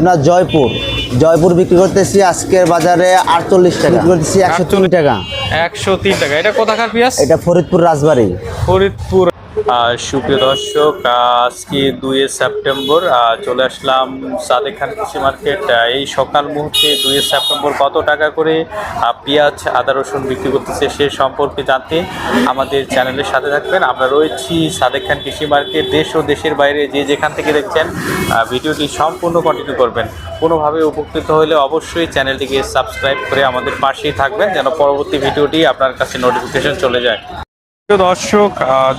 আপনার জয়পুর জয়পুর বিক্রি করতেছি আজকের বাজারে আটচল্লিশ টাকা। বিক্রি করতেছি একশো চল্লিশ টাকা। একশো তিন টাকা। এটা কোথাকার পেঁয়াজ? এটা ফরিদপুর রাজবাড়ি। ফরিদপুর। সুপ্রিয় দর্শক, আজকে দুই সেপ্টেম্বর চলে আসলাম সাদেক খান কৃষি মার্কেট। এই সকাল মুহূর্তে দুই সেপ্টেম্বর কত টাকা করে পেঁয়াজ, আদা, রসুন বিক্রি করতেছে সে সম্পর্কে জানতে আমাদের চ্যানেলের সাথে থাকবেন। আমরা রয়েছি সাদেক খান কৃষি মার্কেট, দেশ ও দেশের বাইরে যে যেখান থেকে দেখছেন ভিডিওটি সম্পূর্ণ কন্টিনিউ করবেন। কোনোভাবে উপকৃত হলে অবশ্যই চ্যানেলটিকে সাবস্ক্রাইব করে আমাদের পাশেই থাকবেন, যেন পরবর্তী ভিডিওটি আপনার কাছে নোটিফিকেশন চলে যায়। দর্শক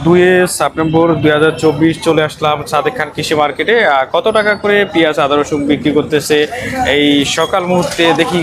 দুই সেপ্টেম্বর দুই হাজার চব্বিশ চলে আসলাম সাদেক খান কৃষি মার্কেটে। কত টাকা করে পেঁয়াজ, আদা, রসুন বিক্রি করতেছে? এই সকাল মুহূর্তে দেখি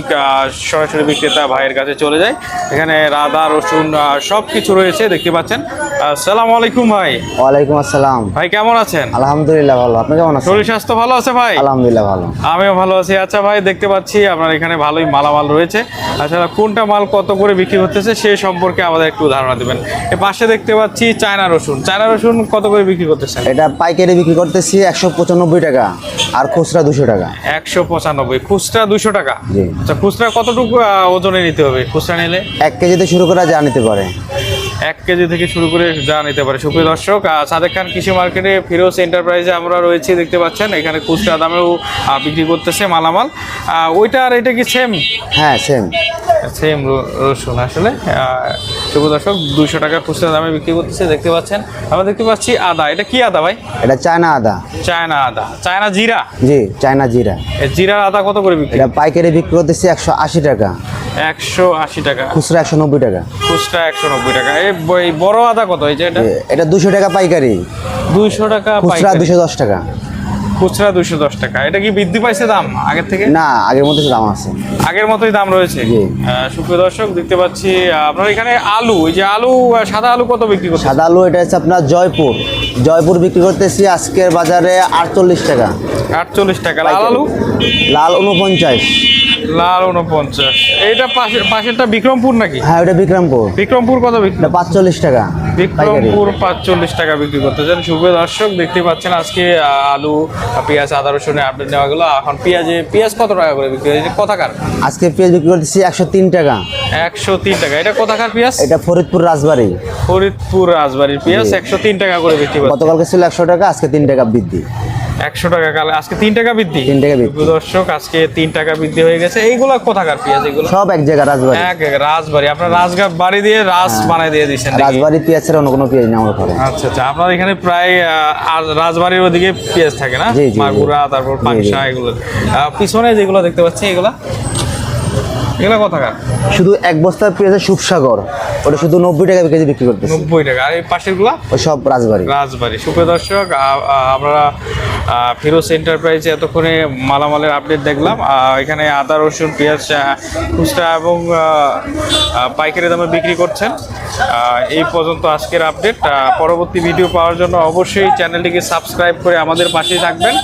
সরাসরি বিক্রেতা ভাইয়ের কাছে চলে যায়। এখানে রাধা রসুন সব কিছু রয়েছে, দেখতে পাচ্ছেন। আসসালামু আলাইকুম ভাই। ওয়ালাইকুম আসসালাম। ভাই কেমন আছেন? আলহামদুলিল্লাহ ভালো। আপনি কেমন আছেন? শরীর স্বাস্থ্য ভালো আছে ভাই? আলহামদুলিল্লাহ ভালো। আমিও ভালো আছি। আচ্ছা ভাই দেখতে পাচ্ছি আপনার এখানে ভালোই মালামাল রয়েছে। আচ্ছা কোনটা মাল কত করে বিক্রি করতেছে সেই সম্পর্কে আমাদের একটু ধারণা দেবেন। এ পাশে দেখতে পাচ্ছি চায়না রসুন। চায়না রসুন কত করে বিক্রি করতেছেন? এটা পাইকারি বিক্রি করতেছি একশো পঁচানব্বই টাকা আর খুচরা দুশো টাকা। একশো পঁচানব্বই। খুচরা দুশো টাকা। আচ্ছা খুচরা কতটুকু ওজনে নিতে হবে? খুচরা নিলে? এক কেজিতে শুরু করা যা নিতে পারে। এক কেজি থেকে শুরু করে যা নিতে পারে। সুপ্রিয় দর্শক সাদেক খান কৃষি মার্কেটে ফিরোজ এন্টারপ্রাইজে আমরা রয়েছি দেখতে পাচ্ছেন এখানে খুচরা দামেও বিক্রি করতেছে মালামাল। ওইটা আর এটা কি সেম হ্যাঁ সেম সেম রসুন আসলে। শুভ দর্শক দুইশো টাকা খুচরা দামে বিক্রি করতেছে দেখতে পাচ্ছেন। আমরা দেখতে পাচ্ছি আদা। এটা কি আদা ভাই? এটা চায়না আদা। চায়না আদা। চায়না জিরা? জি চায়না জিরা। জিরার আদা কত করে বিক্রি এটা পাইকারি বিক্রি করতেছে একশো আশি টাকা। একশো আশি টাকা। খুচরা একশো নব্বই টাকা। খুচরা একশো নব্বই টাকা। এই বড় আদা কত? এই যে এটা? এটা দুশো টাকা পাইকারি। দুইশো টাকা খুচরা পাইকারি। দুশো দশ টাকা। খুচরা দুশো দশ টাকা। এটা কি বৃদ্ধি পাইছে দাম আগের থেকে? না আগের মতো দাম আছে। আগের মতোই দাম রয়েছে? সুপ্রিয় দর্শক দেখতে পাচ্ছি আপনার এখানে আলু এই যে আলু সাদা আলু কত বিক্রি করছে সাদা আলু এটা হচ্ছে আপনার জয়পুর। জয়পুর বিক্রি করতেছি আজকের বাজারে আটচল্লিশ টাকা। আটচল্লিশ টাকা। লাল আলু? লাল উনপঞ্চাশ লাল উনপঞ্চাশ এইটা পাশে পাশেরটা বিক্রমপুর নাকি? হ্যাঁ ওটা বিক্রমপুর। বিক্রমপুর কত বিক্রি? পাঁচচল্লিশ টাকা। বিক্রমপুর পাঁচচল্লিশ টাকা বিক্রি করতেছেন। সুপ্রিয় দর্শক দেখতে পাচ্ছেন আজকে আলু পেঁয়াজ আদা রসুনের আপডেট নেওয়া গেলো এখন পেঁয়াজে পেঁয়াজ কত টাকা করে বিক্রি হয়েছে? কোথাকার? আজকে পেঁয়াজ বিক্রি করতেছি একশো তিন টাকা। একশো তিন টাকা। এটা কোথাকার পেঁয়াজ? এটা ফরিদপুর রাজবাড়ি। ফরিদপুর রাজবাড়ির পেঁয়াজ একশো তিন টাকা করে বিক্রি গতকালকে ছিল একশো টাকা আজকে তিন টাকা বৃদ্ধি। একশো টাকা কাল আজকে তিন টাকা বৃদ্ধি? তিন টাকা বৃদ্ধি। দর্শক আজকে তিন টাকা বৃদ্ধি হয়ে গেছে। এইগুলা কোথাকার পেঁয়াজ এগুলো? সব এক জায়গা রাজবাড়ি। এক এক রাজবাড়ি। আপনার রাজগা বাড়ি দিয়ে রাজ বানাই দিয়ে দিচ্ছেন? রাজবাড়ি পেঁয়াজ ছাড়া অন্য কোনো পেঁয়াজ নেই আমার ঘরে। আচ্ছা আচ্ছা। আপনার এখানে প্রায় রাজবাড়ির ওদিকে পেঁয়াজ থাকে না। মাগুরা তারপর পাংশা এগুলো। পিছনে যেগুলো দেখতে পাচ্ছি এগুলা? এগুলো কোথাকার শুধু এক বস্তা পেঁয়াজের সুপসাগর। ওটা শুধু নব্বই টাকা কেজি বিক্রি করতেছি। নব্বই টাকা। আর এই পাশেরগুলা? ওই সব রাজবাড়ি। রাজবাড়ি। সুপ্রিয় দর্শক আমরা ফিরোজ এন্টারপ্রাইজে এতক্ষণে মালামালের আপডেট দেখলাম। এখানে আদা রসুন পেঁয়াজ খুচরা এবং পাইকারি দামে বিক্রি করছেন। এই পর্যন্ত আজকের আপডেট। পরবর্তী ভিডিও পাওয়ার জন্য অবশ্যই চ্যানেলটিকে সাবস্ক্রাইব করে আমাদের পাশেই থাকবেন।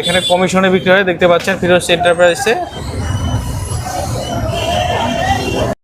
এখানে কমিশনে বিক্রি হয় দেখতে পাচ্ছেন ফিরোজ এন্টারপ্রাইজে।